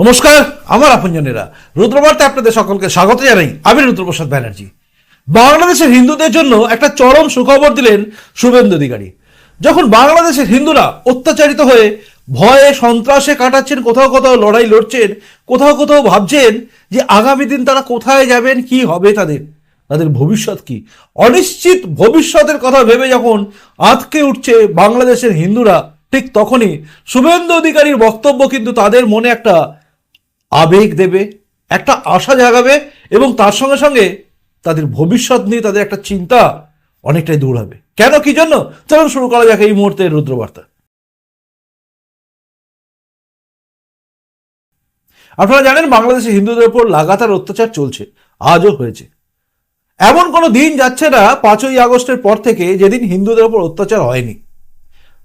নমস্কার, আমার আপনজনেরা। রুদ্রবার্তে আপনাদের সকলকে স্বাগত জানাই। আমি রুদ্রপ্রসাদ ব্যানার্জি। বাংলাদেশের হিন্দুদের জন্য একটা চরম সুখবর দিলেন শুভেন্দু অধিকারী। যখন বাংলাদেশের হিন্দুরা অত্যাচারিত হয়ে ভয়ে সন্ত্রাসে কাটাচ্ছেন, কোথাও কোথাও লড়াই লড়ছেন, কোথাও কোথাও ভাবছেন যে আগামী দিন তারা কোথায় যাবেন, কি হবে তাদের তাদের ভবিষ্যৎ কি? অনিশ্চিত ভবিষ্যতের কথা ভেবে যখন আঁতকে উঠছে বাংলাদেশের হিন্দুরা, ঠিক তখনই শুভেন্দু অধিকারীর বক্তব্য কিন্তু তাদের মনে একটা আবেগ দেবে, একটা আশা জাগাবে এবং তার সঙ্গে সঙ্গে তাদের ভবিষ্যৎ নিয়ে তাদের একটা চিন্তা অনেকটাই দূর হবে। কেন, কি জন্য? চলুন শুরু করা যাক এই মুহূর্তে রুদ্রবার্তা। আপনারা জানেন বাংলাদেশে হিন্দুদের উপর লাগাতার অত্যাচার চলছে, আজও হয়েছে। এমন কোনো দিন যাচ্ছে না, পাঁচই আগস্টের পর থেকে যেদিন হিন্দুদের উপর অত্যাচার হয়নি।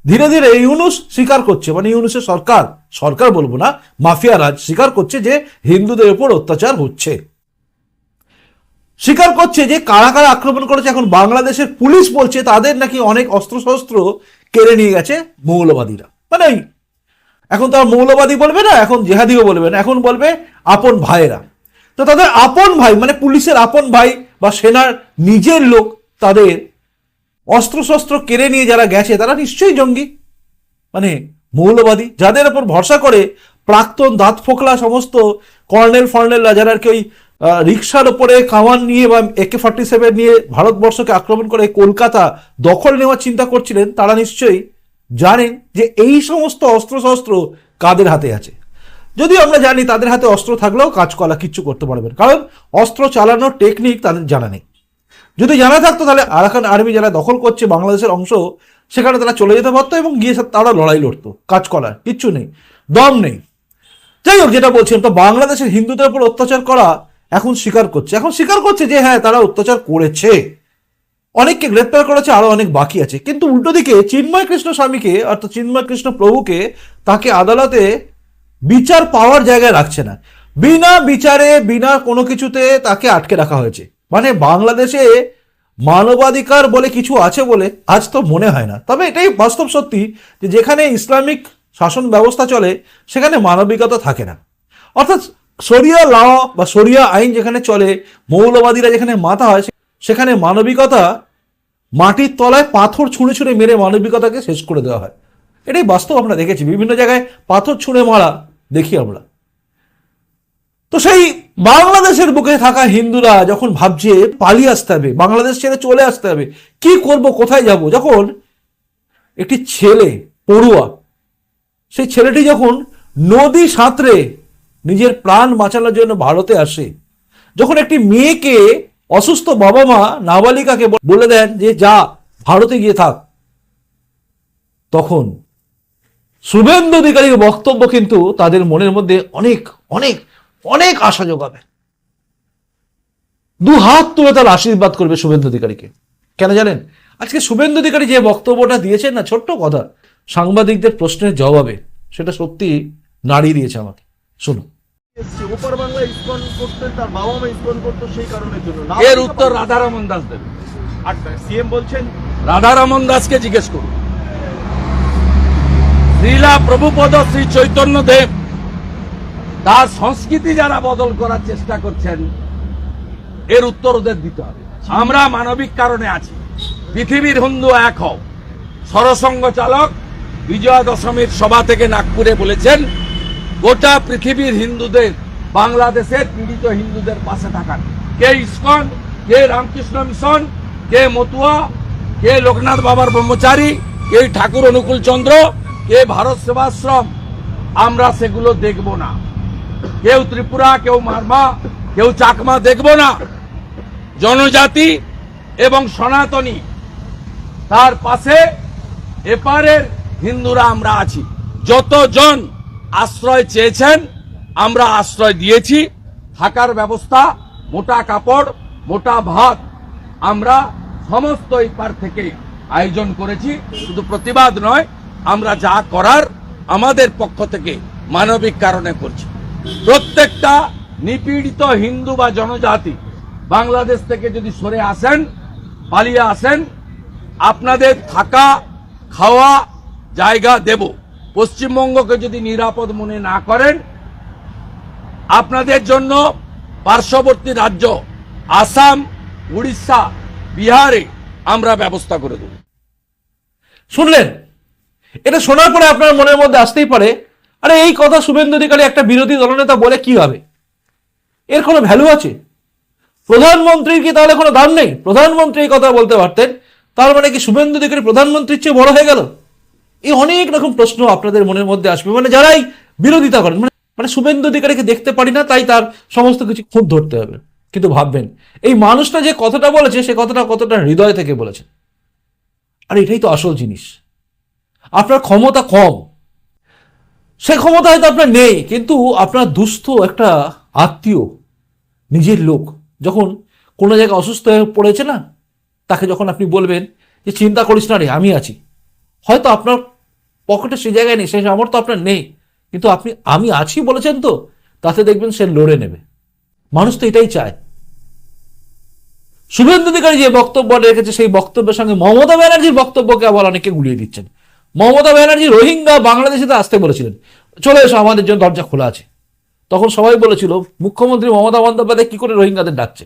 ধীরে ধীরে ইউনুস স্বীকার করছে মানে ইউনুসের সরকার সরকার বলব না, মাফিয়া রাজ স্বীকার করছে যে হিন্দুদের উপর অত্যাচার হচ্ছে। স্বীকার করছে যে কারা কারা আক্রমণ করেছে, এখন বাংলাদেশের পুলিশ বলছে তাদের নাকি অনেক অস্ত্রশস্ত্র কেড়ে নিয়ে গেছে মৌলবাদীরা। মানে এখন তো আর মৌলবাদী বলবে না, এখন জেহাদিও বলবে না, এখন বলবে আপন ভাইয়েরা। তো তাদের আপন ভাই মানে পুলিশের আপন ভাই বা সেনার নিজের লোক তাদের অস্ত্রশস্ত্র কেড়ে নিয়ে যারা গেছে, তারা নিশ্চয়ই জঙ্গি। মানে মৌলবাদী, যাদের উপর ভরসা করে প্রাক্তন দাঁত ফোকলা সমস্ত কর্নেল ফর্নেলরা যারা আর কি ওই রিক্সার ওপরে কামান নিয়ে বা একে ফর্টি সেভেন নিয়ে ভারতবর্ষকে আক্রমণ করে কলকাতা দখল নেওয়ার চিন্তা করছিলেন, তারা নিশ্চয়ই জানেন যে এই সমস্ত অস্ত্রশস্ত্র কাদের হাতে আছে। যদিও আমরা জানি তাদের হাতে অস্ত্র থাকলেও কাজ কলা কিচ্ছু করতে পারবেন কারণ অস্ত্র চালানোর টেকনিক তাদের জানা নেই। যদি জানা থাকতো তাহলে আরাকান আর্মি যারা দখল করছে বাংলাদেশের অংশ, সেখানে তারা চলে যেতে পারতো এবং গিয়ে তারা লড়াই লড়তো। কাজ করার, কিচ্ছু নেই, দম নেই। যাই হোক, যেটা বলছিলাম, তো বাংলাদেশের হিন্দুদের উপর অত্যাচার করা এখন স্বীকার করছে। এখন স্বীকার করছে যে হ্যাঁ তারা অত্যাচার করেছে। অনেককে গ্রেপ্তার করেছে, আরও অনেক বাকি আছে। কিন্তু উল্টো দিকে চিন্ময় কৃষ্ণ স্বামীকে, অর্থাৎ চিন্ময় কৃষ্ণ প্রভুকে, তাকে আদালতে বিচার পাওয়ার জায়গায় রাখছে না। বিনা বিচারে, বিনা কোনো কিছুতে তাকে আটকে রাখা হয়েছে। মানে বাংলাদেশে মানবাধিকার বলে কিছু আছে বলে আজ তো মনে হয় না। তবে এটাই বাস্তব সত্যি যে যেখানে ইসলামিক শাসন ব্যবস্থা চলে, সেখানে মানবিকতা থাকে না। অর্থাৎ সরিয়া ল বা সরিয়া আইন যেখানে চলে, মৌলবাদীরা যেখানে মাথা হয়, সেখানে মানবিকতা মাটির তলায় পাথর ছুঁড়ে ছুঁড়ে মেরে মানবিকতাকে শেষ করে দেওয়া হয়। এটাই বাস্তব আমরা দেখেছি। বিভিন্ন জায়গায় পাথর ছুঁড়ে মারা দেখি আমরা। তো সেই বাংলাদেশের বুকে থাকা হিন্দুরা যখন ভাবছে পালিয়ে আসতে হবে, বাংলাদেশ ছেড়ে চলে আসতে হবে, কি করব, কোথায় যাব? যখন একটি ছেলে, পড়ুয়া, সেই ছেলেটি যখন নদী সাঁতরে নিজের প্রাণ বাঁচানোর জন্য ভারতে আসে, যখন একটি মেয়েকে অসুস্থ বাবা মা নাবালিকাকে বলে দেন যে, যা, ভারতে গিয়ে থাক। তখন শুভেন্দু অধিকারীর বক্তব্য কিন্তু তাদের মনের মধ্যে অনেক অনেক অনেক আশা যোগাবে। দু হাত তুলে তার আশীর্বাদ করবে শুভেন্দু অধিকারীকে। কেন জানেন? আজকে শুভেন্দু অধিকারী যে বক্তব্যটা দিয়েছেন না ছোট্ট কথা সাংবাদিকদের প্রশ্নের জবাবে সেটা সত্যি নাড়িয়ে দিয়েছে আমাকে। শুনুন। এসছে ওপার বাংলা ইসকন করতে তার বাবা মা ইসকন করতো সেই কারণের জন্য। এর উত্তর রাধারমন দাস দেবে। আর সিএম বলছেন রাধারমন দাসকে জিজ্ঞেস করুন। শ্রীলা প্রভুপদ শ্রী চৈতন্য দেব তার সংস্কৃতি যারা বদল করার চেষ্টা করছেন, এর উত্তর ওদের দিতে হবে। আমরা মানবিক কারণে আছি। পৃথিবীর হিন্দু এক হও। সরসঙ্গ চালক বিজয়া দশমীর সভা থেকে নাগপুরে বলেছেন, গোটা পৃথিবীর হিন্দুদের, বাংলাদেশের পীড়িত হিন্দুদের পাশে থাকার। কে ইস্কন, কে রামকৃষ্ণ মিশন, কে মতুয়া, কে লোকনাথ বাবার ব্রহ্মচারী, কে ঠাকুর অনুকূল চন্দ্র, কে ভারত সেবাশ্রম। আমরা সেগুলো দেখব না। কেউ ত্রিপুরা, কেউ মারমা, কেউ চাকমা দেখব না। জনজাতি এবং সনাতনী, তার পাশে এপারের হিন্দুরা আমরা আছি। যতজন আশ্রয় চেয়েছেন, আমরা আশ্রয় দিয়েছি। থাকার ব্যবস্থা, মোটা কাপড়, মোটা ভাত আমরা সমস্ত এপার থেকে আয়োজন করেছি। শুধু প্রতিবাদ নয়, আমরা যা করার আমাদের পক্ষ থেকে মানবিক কারণে করছি। প্রত্যেকটা নিপীড়িত হিন্দু বা জনজাতি বাংলাদেশ থেকে যদি সরে আসেন, পালিয়ে আসেন, আপনাদের থাকা, খাওয়া জায়গা দেব। পশ্চিমবঙ্গকে যদি নিরাপদ মনে না করেন, আপনাদের জন্য পার্শ্ববর্তী রাজ্য আসাম, উড়িষ্যা, বিহারে আমরা ব্যবস্থা করে দেব। শুনলেন? এটা শোনার পরে আপনার মনের মধ্যে আসতেই পারে আরে এই কথা শুভেন্দু অধিকারী একটা বিরোধী দলনেতা বলে কি হবে? এর কোনো ভ্যালু আছে? প্রধানমন্ত্রীর কি তাহলে কোনো দাম নেই? প্রধানমন্ত্রী এই কথা বলতে পারতেন। তার মানে কি শুভেন্দু অধিকারী প্রধানমন্ত্রীর চেয়ে বড় হয়ে গেল? এই অনেক রকম প্রশ্ন আপনাদের মনের মধ্যে আসবে। মানে যারাই বিরোধিতা করেন মানে মানে শুভেন্দু অধিকারীকে দেখতে পারি না, তাই তার সমস্ত কিছু খুঁত ধরতে হবে। কিন্তু ভাববেন, এই মানুষটা যে কথাটা বলেছে, সে কথাটা কতটা হৃদয় থেকে বলেছে? আর এটাই তো আসল জিনিস। আপনার ক্ষমতা কম। সে ক্ষমতা হয়তো আপনার নেই, কিন্তু আপনার দুস্থ একটা আত্মীয়, নিজের লোক, যখন কোনো জায়গায় অসুস্থ হয়ে পড়েছে না, তাকে যখন আপনি বলবেন যে, চিন্তা করিস না রে, আমি আছি। হয়তো আপনার পকেটে সে জায়গায় নেই সেই সামর্থ্য আপনার নেই, কিন্তু আপনি, আমি আছি, বলেছেন তো, তাতে দেখবেন সে লড়ে নেবে। মানুষ তো এটাই চায়। শুভেন্দু অধিকারী যে বক্তব্য রেখেছে, সেই বক্তব্যের সঙ্গে মমতা ব্যানার্জির বক্তব্যকে আবার অনেকে গুলিয়ে দিচ্ছেন। মমতা ব্যানার্জি রোহিঙ্গা বাংলাদেশে তো আসতে বলেছিলেন। চলে এসো, আমাদের জন্য দরজা খোলা আছে। তখন সবাই বলেছিল, মুখ্যমন্ত্রী মমতা বন্দ্যোপাধ্যায় কি করে রোহিঙ্গাদের ডাকছে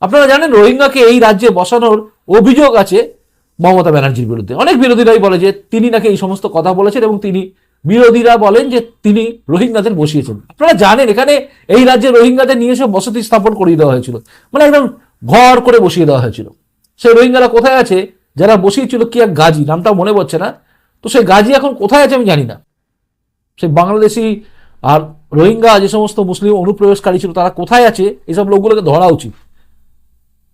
আপনারা জানেন, রোহিঙ্গাকে এই রাজ্যে বসানোর অভিযোগ আছে মমতা ব্যানার্জির বিরুদ্ধে। অনেক বিরোধীরাই বলে যে তিনি নাকি এই সমস্ত কথা বলেছেন এবং তিনি বিরোধীরা বলেন যে তিনি রোহিঙ্গাদের বসিয়েছেন। আপনারা জানেন, এখানে এই রাজ্যে রোহিঙ্গাদের নিয়ে এসে বসতি স্থাপন করিয়ে দেওয়া হয়েছিল। মানে একদম ঘর করে বসিয়ে দেওয়া হয়েছিল। সেই রোহিঙ্গারা কোথায় আছে? যারা বসিয়েছিল কি এক গাজী? নামটা মনে পড়ছে না। তো সেই গাজী এখন কোথায় আছে আমি জানি না। সেই বাংলাদেশি আর রোহিঙ্গা যে সমস্ত মুসলিম অনুপ্রবেশকারী ছিল, তারা কোথায় আছে? এইসব লোকগুলোকে ধরা উচিত।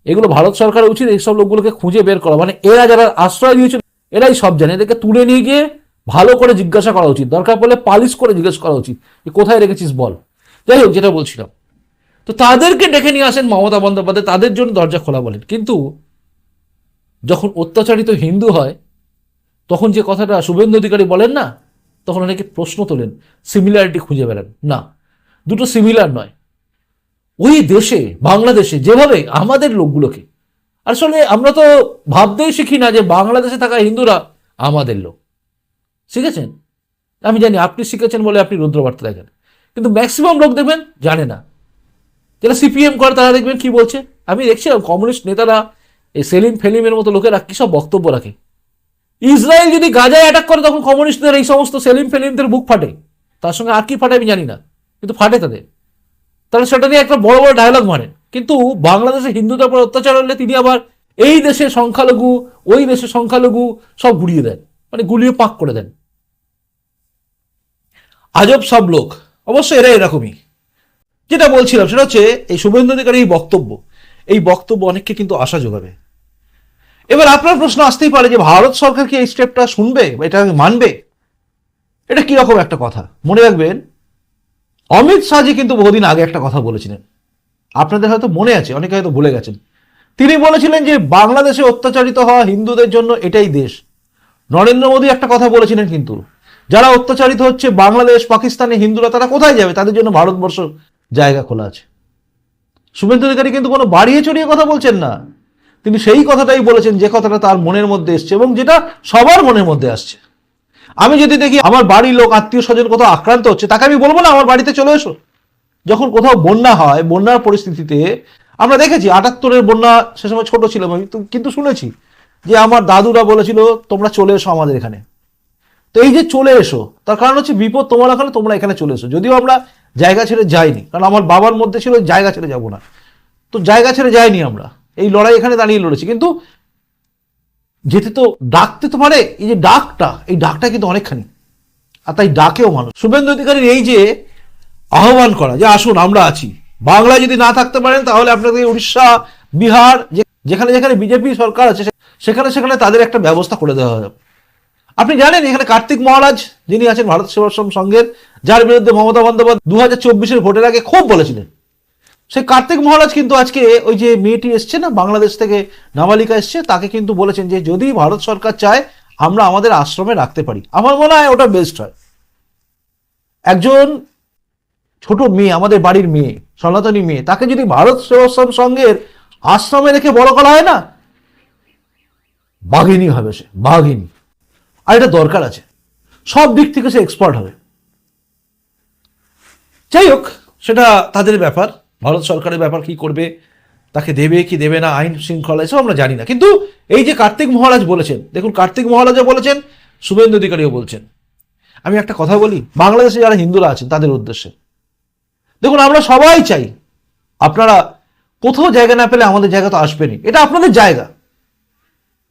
এগুলো ভারত সরকারের উচিত এইসব লোকগুলোকে খুঁজে বের করা। মানে এরা যারা আশ্রয় দিয়েছিল, এরাই সব জানে। এদেরকে তুলে নিয়ে গিয়ে ভালো করে জিজ্ঞাসা করা উচিত। দরকার পড়লে পালিশ করে জিজ্ঞেস করা উচিত যে কোথায় রেখেছিস বল। যাই হোক, যেটা বলছিলাম। তো তাদেরকে ডেকে নিয়ে আসেন মমতা বন্দ্যোপাধ্যায়, তাদের জন্য দরজা খোলা বলেন। কিন্তু যখন অত্যাচারিত হিন্দু হয় তখন যে কথাটা শুভেন্দু অধিকারী বলেন না, তখন অনেকে প্রশ্ন তোলেন সিমিলারিটি খুঁজে বেড়ান? না, দুটো সিমিলার নয়। ওই দেশে, বাংলাদেশে, যেভাবে আমাদের লোকগুলোকে আসলে আমরা তো ভাবতেই শিখি না যে বাংলাদেশে থাকা হিন্দুরা আমাদের লোক। শিখেছেন? আমি জানি আপনি শিখেছেন বলে আপনি রুদ্রবার্তা দেখেন। কিন্তু ম্যাক্সিমাম লোক দেখবেন জানে না। যারা সিপিএম করে তারা দেখবেন কি বলছে? আমি দেখছিলাম কমিউনিস্ট নেতারা এই সেলিম ফেলিমের মতো লোকেরা কি সব বক্তব্য রাখে? ইসরায়েল যদি গাজায় অ্যাটাক করে, তখন কমিউনিস্টদের এই সমস্ত সেলিম ফেলিমদের বুক ফাটে। তার সঙ্গে আর কি ফাটে আমি জানি না, কিন্তু ফাটে তাদের। তাহলে সেটা নিয়ে একটা বড় বড় ডায়লগ মারেন। কিন্তু বাংলাদেশে হিন্দুদের উপর অত্যাচার হলে তিনি আবার এই দেশের সংখ্যালঘু, ওই দেশের সংখ্যালঘু সব গুড়িয়ে দেন মানে গুলিয়ে পাক করে দেন। আজব সব লোক। অবশ্য এরা এরকমই। যেটা বলছিলাম সেটা হচ্ছে এই শুভেন্দু অধিকারী এই বক্তব্য। এই বক্তব্য অনেককে কিন্তু আশা যোগাবে। এবার আপনার প্রশ্ন আসতেই পারে যে ভারত সরকার কি এই স্টেপটা শুনবে বা এটা মানবে? এটা কি রকম একটা কথা? মনে রাখবেন, অমিত শাহজি কিন্তু বহুদিন আগে একটা কথা বলেছিলেন। আপনাদের হয়তো মনে আছে, অনেকে হয়তো ভুলে গেছেন। তিনি বলেছিলেন যে বাংলাদেশে অত্যাচারিত হওয়া হিন্দুদের জন্য এটাই দেশ। নরেন্দ্র মোদী একটা কথা বলেছিলেন কিন্তু, যারা অত্যাচারিত হচ্ছে বাংলাদেশ, পাকিস্তানে হিন্দুরা, তারা কোথায় যাবে? তাদের জন্য ভারতবর্ষ জায়গা খোলা আছে। শুভেন্দু অধিকারী কিন্তু কোনো বাড়িয়ে চড়িয়ে কথা বলছেন না। তিনি সেই কথাটাই বলেছেন যে কথাটা তার মনের মধ্যে এসছে এবং যেটা সবার মনের মধ্যে আসছে। আমি যদি দেখি আমার বাড়ির লোক আত্মীয় স্বজন কোথাও আক্রান্ত হচ্ছে, তাকে আমি বলব না, আমার বাড়িতে চলে এসো। যখন কোথাও বন্যা হয়, বন্যার পরিস্থিতিতে আমরা দেখেছি আটাত্তরের বন্যা সে সময় ছোট ছিলাম কিন্তু শুনেছি যে আমার দাদুরা বলেছিল, তোমরা চলে এসো আমাদের এখানে। তো এই যে চলে এসো, তার কারণ হচ্ছে বিপদ তোমার ওখানে, তোমরা এখানে চলে এসো। যদিও আমরা জায়গা ছেড়ে যাইনি, কারণ আমার বাবার মধ্যে ছিল, জায়গা ছেড়ে যাব না। তো জায়গা ছেড়ে যাইনি আমরা। এই লড়াই এখানে দাঁড়িয়ে লড়েছে। কিন্তু যেতে তো ডাকতে তো পারে এই যে ডাকটা, এই ডাকটা কিন্তু অনেকখানি। আর তাই ডাকেও মানুষ। শুভেন্দু অধিকারীর এই যে আহ্বান করা যে আসুন, আমরা আছি। বাংলায় যদি না থাকতে পারেন, তাহলে আপনাদের উড়িষ্যা, বিহার যেখানে যেখানে বিজেপি সরকার আছে সেখানে সেখানে তাদের একটা ব্যবস্থা করে দেওয়া হবে আপনি জানেন, এখানে কার্তিক মহারাজ যিনি আছেন, ভারত সেবাশ্রম সংঘের, যার বিরুদ্ধে মমতা বন্দ্যোপাধ্যায় দু হাজার ভোটের আগে খুব বলেছিলেন। সেই কার্তিক মহারাজ কিন্তু আজকে ওই যে মেয়েটি এসছে না, বাংলাদেশ থেকে নাবালিকা এসছে, তাকে কিন্তু বলেছেন যে যদি ভারত সরকার চায়, আমরা আমাদের আশ্রমে রাখতে পারি। আমার মনে হয় ওটা বেস্ট হয়। একজন ছোট মেয়ে, আমাদের বাড়ির মেয়ে, সনাতনী মেয়ে, তাকে যদি ভারত সেবাশ্রম সংঘের আশ্রমে রেখে বড় করা হয় না, বাঘিনী হবে সে, বাঘিনী। আর এটা দরকার আছে। সব দিক থেকে সে এক্সপার্ট হবে। যাই হোক, সেটা তাদের ব্যাপার। ভারত সরকারের ব্যাপার কি করবে, তাকে দেবে কি দেবে না, আইন শৃঙ্খলা এসব আমরা জানি না। কিন্তু এই যে কার্তিক মহারাজ বলেছেন, দেখুন কার্তিক মহারাজও বলেছেন, শুভেন্দু অধিকারীও বলছেন। আমি একটা কথা বলি, বাংলাদেশে যারা হিন্দুরা আছেন, তাদের উদ্দেশ্যে। দেখুন, আমরা সবাই চাই, আপনারা কোথাও জায়গা না পেলে আমাদের জায়গা তো আসবেনই। এটা আপনাদের জায়গা।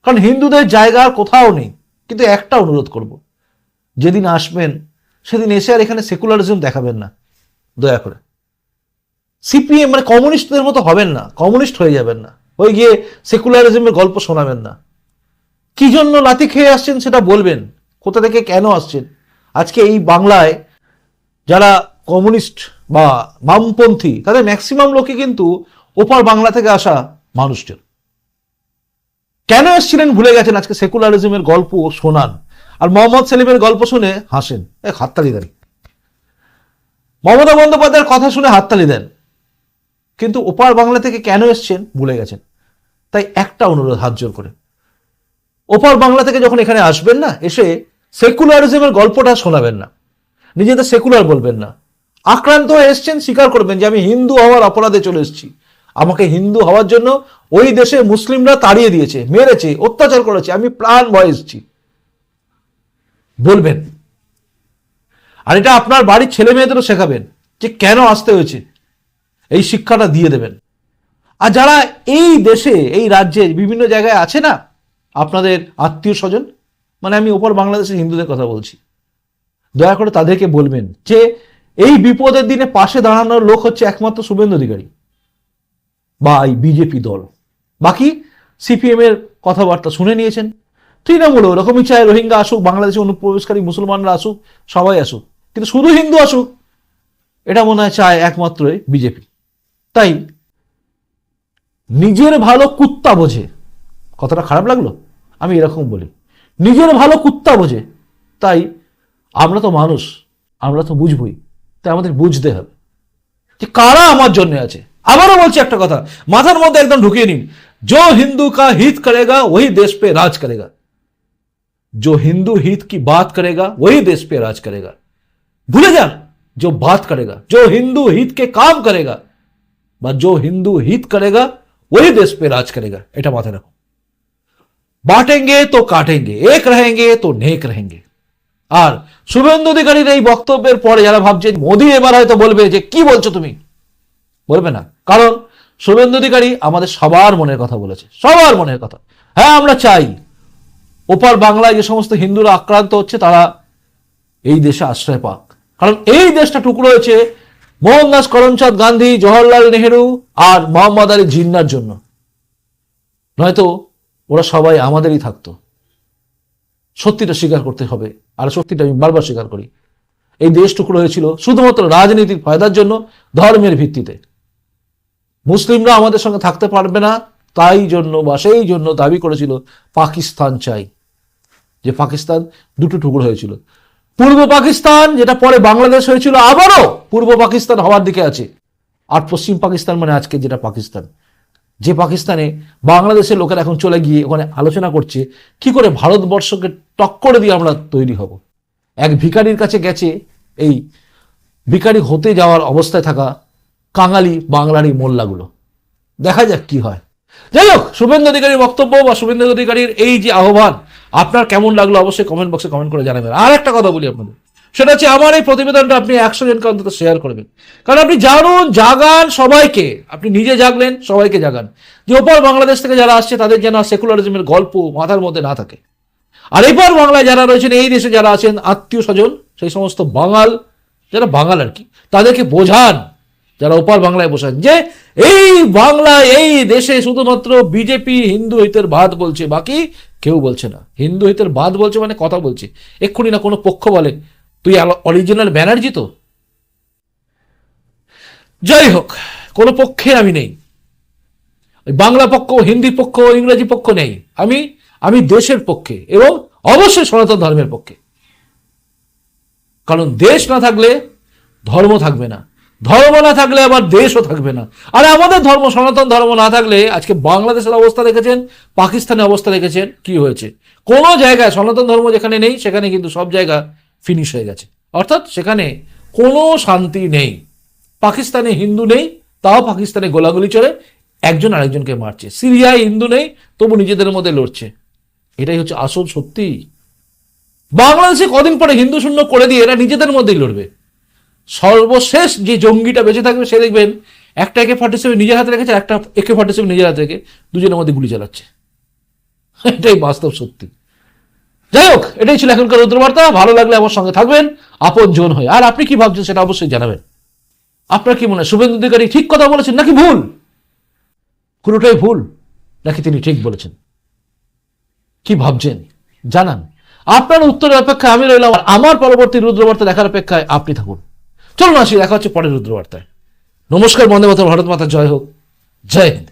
কারণ হিন্দুদের জায়গা আর কোথাও নেই, কিন্তু একটা অনুরোধ করব। যেদিন আসবেন, সেদিন এসে আর এখানে সেকুলারিজম দেখাবেন না। দয়া করে। সিপিএম মানে কমিউনিস্টদের মতো হবেন না, কমিউনিস্ট হয়ে যাবেন না। ওই গিয়ে সেকুলারিজমের গল্প শোনাবেন না। কি জন্য লাথি খেয়ে আসছেন সেটা বলবেন, কোথা থেকে কেন আসছেন? আজকে এই বাংলায় যারা কমিউনিস্ট বা বামপন্থী, তাদের ম্যাক্সিমাম লোকই কিন্তু ওপার বাংলা থেকে আসা মানুষজন। কেন এসেছিলেন ভুলে গেছেন আজকে সেকুলারিজমের গল্প শোনান? আর মোহাম্মদ সেলিমের গল্প শুনে হাসেন। এক হাততালি দেন। মমতা বন্দ্যোপাধ্যায়ের কথা শুনে হাততালি দেন। কিন্তু ওপার বাংলা থেকে কেন এসছেন? ভুলে গেছেন। তাই একটা অনুরোধ, হাত জোর করে। ওপার বাংলা থেকে যখন এখানে আসবেন না, এসে সেকুলারিজমের গল্পটা শোনাবেন না। নিজেদের সেকুলার বলবেন না। আক্রান্ত হয়ে এসছেন, স্বীকার করবেন যে আমি হিন্দু হওয়ার অপরাধে চলে এসেছি। আমাকে হিন্দু হওয়ার জন্য ওই দেশে মুসলিমরা তাড়িয়ে দিয়েছে, মেরেছে, অত্যাচার করেছে, আমি প্রাণ ভয়ে এসেছি। বলবেন। আর এটা আপনার বাড়ির ছেলে মেয়েদেরও শেখাবেন যে কেন আসতে হয়েছে। এই শিক্ষাটা দিয়ে দেবেন। আর যারা এই দেশে, এই রাজ্যে বিভিন্ন জায়গায় আছে না, আপনাদের আত্মীয় স্বজন মানে আমি ওপর বাংলাদেশের হিন্দুদের কথা বলছি, দয়া করে তাদেরকে বলবেন যে এই বিপদের দিনে পাশে দাঁড়ানোর লোক হচ্ছে একমাত্র শুভেন্দু অধিকারী বা এই বিজেপি দল। বাকি সিপিএম এর কথাবার্তা শুনে নিয়েছেন। তৃণমূল, ওরকমই চায় রোহিঙ্গা আসুক, বাংলাদেশে অনুপ্রবেশকারী মুসলমানরা আসুক, সবাই আসুক। কিন্তু শুধু হিন্দু আসুক, এটা মনে হয় চায় একমাত্রই বিজেপি। তাই নিজের ভালো কুত্তা বোঝে কতটা খারাপ লাগলো আমি এরকম বলি নিজের ভালো কুত্তা বোঝে তাই আমরা তো মানুষ আমরা তো বুঝবই তাই আমাদের বুঝতে হবে যে কারা আমার জন্য আছে আবারও বলছি একটা কথা মাথার মধ্যে একদম ঢুকিয়ে নিন जो हिंदू का हित करेगा वही देश पे राज करेगा जो हिंदू हित की बात करेगा वही देश पे राज करेगा भूले जा जो बात करेगा जो हिंदू हित के काम करेगा বা जो हिंदू हित करेगा वही देश पे राज करेगा এটা মাথায় রাখো। বাটেঙ্গে তো কাটেঙ্গে, এক রহেঙ্গে তো নেক রহেঙ্গে। আর শুভেন্দু অধিকারীর এই বক্তব্যের পরে যারা ভাবছে মোদী এবার হয়তো বলবে যে, কি বলছো তুমি? বলবে না। কারণ শুভেন্দু অধিকারী আমাদের সবার মনের কথা বলেছে, সবার মনের কথা। হ্যাঁ আমরা চাই। ওপার বাংলায় যে সমস্ত হিন্দুরা আক্রান্ত হচ্ছে, তারা এই দেশে আশ্রয় পাক। কারণ এই দেশটা টুকরো হয়েছে মোহনদাস করমচাঁদ গান্ধী, জওহরলাল নেহেরু আর মোহাম্মদ আলী জিন্নার জন্য। নয়তো ওরা সবাই আমাদেরই থাকতো। সত্যিটা স্বীকার করতে হবে আর সত্যিটা আমি বারবার স্বীকার করি। এই দেশ টুকরো হয়েছিল শুধুমাত্র রাজনীতির ফায়দার জন্য, ধর্মের ভিত্তিতে। মুসলিমরা আমাদের সঙ্গে থাকতে পারবে না, তাই জন্য বা সেই জন্য দাবি করেছিল পাকিস্তান চাই। যে পাকিস্তান দুটো টুকরো হয়েছিল। পূর্ব পাকিস্তান, যেটা পরে বাংলাদেশ হয়েছিল, আবারও পূর্ব পাকিস্তান হওয়ার দিকে আছে। আর পশ্চিম পাকিস্তান মানে আজকে যেটা পাকিস্তান। যে পাকিস্তানে বাংলাদেশের লোকেরা এখন চলে গিয়ে ওখানে আলোচনা করছে, কি করে ভারতবর্ষকে টক্করে দিয়ে আমরা তৈরি হব। এক ভিখারির কাছে গেছে এই ভিখারি হতে যাওয়ার অবস্থায় থাকা কাঙালি বাংলারই মোল্লাগুলো। দেখা যাক কি হয়। যাই হোক, শুভেন্দু অধিকারীর বক্তব্য বা শুভেন্দু অধিকারীর এই যে আহ্বান আপনার কেমন লাগল অবশ্যই কমেন্ট বক্সে কমেন্ট করে জানাবেন। আর একটা কথা বলি আপনাদের। সেটা হচ্ছে আমার এই প্রতিবেদনটা আপনি একশো জনকে অন্তত শেয়ার করবেন। কারণ আপনি জানুন, জাগান সবাইকে। আপনি নিজে জাগলেন, সবাইকে জাগান। যে ওপর বাংলাদেশ থেকে যারা আসছে, তাদের যেন সেকুলারিজমের গল্প মাথার মধ্যে না থাকে। আর এবার বাংলায় যারা রয়েছেন, এই দেশে যারা আছেন, আত্মীয় স্বজন, সেই সমস্ত বাঙাল, যারা বাঙাল আর কি, তাদেরকে বোঝান। যারা ওপার বাংলায় বসেন যে এই বাংলা, এই দেশে শুধুমাত্র বিজেপি হিন্দু হিতের বাদ বলছে, বাকি কেউ বলছে না। হিন্দু হিতের বাদ বলছে মানে কথা বলছে। এক্ষুনি না কোনো পক্ষ বলে। তুই অরিজিনাল ব্যানার্জি তো? যাই হোক, কোনো পক্ষে আমি নেই। বাংলা পক্ষ, হিন্দি পক্ষ, ইংরেজি পক্ষ নেই। আমি আমি দেশের পক্ষে এবং অবশ্যই সনাতন ধর্মের পক্ষে। কারণ দেশ না থাকলে ধর্ম থাকবে না। ধর্ম না থাকলে আবার দেশও থাকবে না। আর আমাদের ধর্ম, সনাতন ধর্ম না থাকলে আজকে বাংলাদেশের অবস্থা দেখেছেন, পাকিস্তানের অবস্থা দেখেছেন, কি হয়েছে? কোনো জায়গায়, সনাতন ধর্ম যেখানে নেই, সেখানে কিন্তু সব জায়গা ফিনিশ হয়ে গেছে। অর্থাৎ সেখানে কোনো শান্তি নেই। পাকিস্তানে হিন্দু নেই, তাও পাকিস্তানে গোলাগুলি চলে একজন আরেকজনকে মারছে। সিরিয়ায় হিন্দু নেই, তবু নিজেদের মধ্যে লড়ছে। এটাই হচ্ছে আসল সত্যি। বাংলাদেশে কদিন পরে হিন্দু শূন্য করে দিয়ে এরা নিজেদের মধ্যেই লড়বে। সর্বশেষ যে জঙ্গিটা বেঁচে থাকবে, সে দেখবেন একটা একে ফর্টি সেভেন নিজের হাতে রেখেছে একটা একে ফর্টি সেভেন নিজের হাতে রেখে দুজনের মধ্যে গুলি চালাচ্ছে। এটাই বাস্তব সত্যি। যাই হোক, এটাই ছিল এখনকার রুদ্রবার্তা। ভালো লাগলে আমার সঙ্গে থাকবেন, আপন জন হয়ে। আর আপনি কি ভাবছেন সেটা অবশ্যই জানাবেন। আপনার কি মনে হয়? শুভেন্দু অধিকারী ঠিক কথা বলেছেন নাকি ভুল? পুরোটাই ভুল নাকি তিনি ঠিক বলেছেন? কি ভাবছেন? জানান। আপনার উত্তরের অপেক্ষায় আমি রইলাম। আর আমার পরবর্তী রুদ্রবার্তা দেখার অপেক্ষায় আপনি থাকুন। চলুন আসি, দেখা হচ্ছে পরের রুদ্রবার্তায়। নমস্কার, বন্দে মাতা ভারত মাতা, জয় হোক। জয় হিন্দ।